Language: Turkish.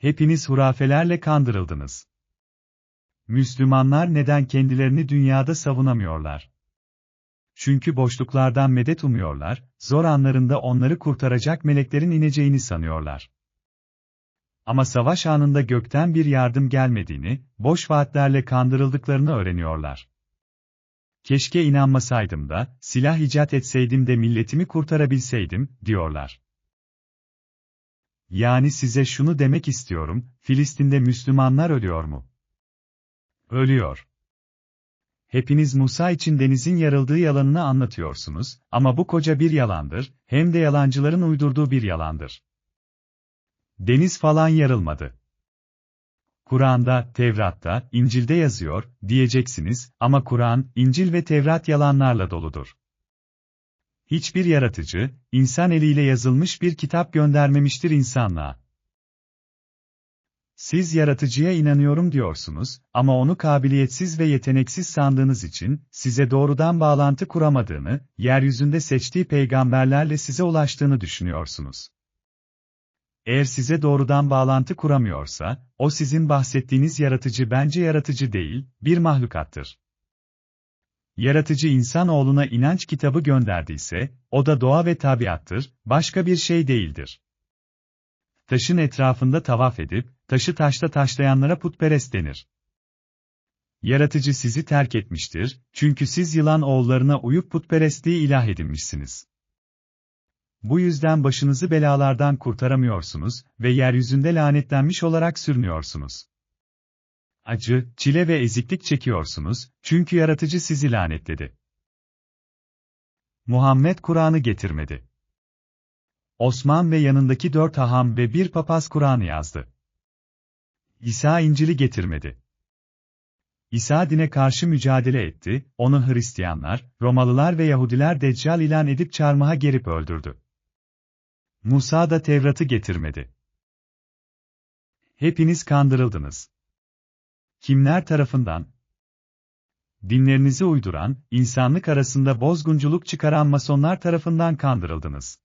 Hepiniz hurafelerle kandırıldınız. Müslümanlar neden kendilerini dünyada savunamıyorlar? Çünkü boşluklardan medet umuyorlar, zor anlarında onları kurtaracak meleklerin ineceğini sanıyorlar. Ama savaş anında gökten bir yardım gelmediğini, boş vaatlerle kandırıldıklarını öğreniyorlar. Keşke inanmasaydım da, silah icat etseydim de milletimi kurtarabilseydim, diyorlar. Yani size şunu demek istiyorum, Filistin'de Müslümanlar ölüyor mu? Ölüyor. Hepiniz Musa için denizin yarıldığı yalanını anlatıyorsunuz, ama bu koca bir yalandır, hem de yalancıların uydurduğu bir yalandır. Deniz falan yarılmadı. Kur'an'da, Tevrat'ta, İncil'de yazıyor, diyeceksiniz, ama Kur'an, İncil ve Tevrat yalanlarla doludur. Hiçbir yaratıcı, insan eliyle yazılmış bir kitap göndermemiştir insanlığa. Siz yaratıcıya inanıyorum diyorsunuz, ama onu kabiliyetsiz ve yeteneksiz sandığınız için, size doğrudan bağlantı kuramadığını, yeryüzünde seçtiği peygamberlerle size ulaştığını düşünüyorsunuz. Eğer size doğrudan bağlantı kuramıyorsa, o sizin bahsettiğiniz yaratıcı bence yaratıcı değil, bir mahlukattır. Yaratıcı insanoğluna inanç kitabı gönderdiyse, o da doğa ve tabiattır, başka bir şey değildir. Taşın etrafında tavaf edip, taşı taşta taşlayanlara putperest denir. Yaratıcı sizi terk etmiştir, çünkü siz yılan oğullarına uyup putperestliği ilah edinmişsiniz. Bu yüzden başınızı belalardan kurtaramıyorsunuz ve yeryüzünde lanetlenmiş olarak sürünüyorsunuz. Acı, çile ve eziklik çekiyorsunuz, çünkü yaratıcı sizi lanetledi. Muhammed Kur'an'ı getirmedi. Osman ve yanındaki dört haham ve bir papaz Kur'an'ı yazdı. İsa İncil'i getirmedi. İsa dine karşı mücadele etti, onu Hristiyanlar, Romalılar ve Yahudiler Deccal ilan edip çarmıha gerip öldürdü. Musa da Tevrat'ı getirmedi. Hepiniz kandırıldınız. Kimler tarafından? Dinlerinizi uyduran, insanlık arasında bozgunculuk çıkaran masonlar tarafından kandırıldınız.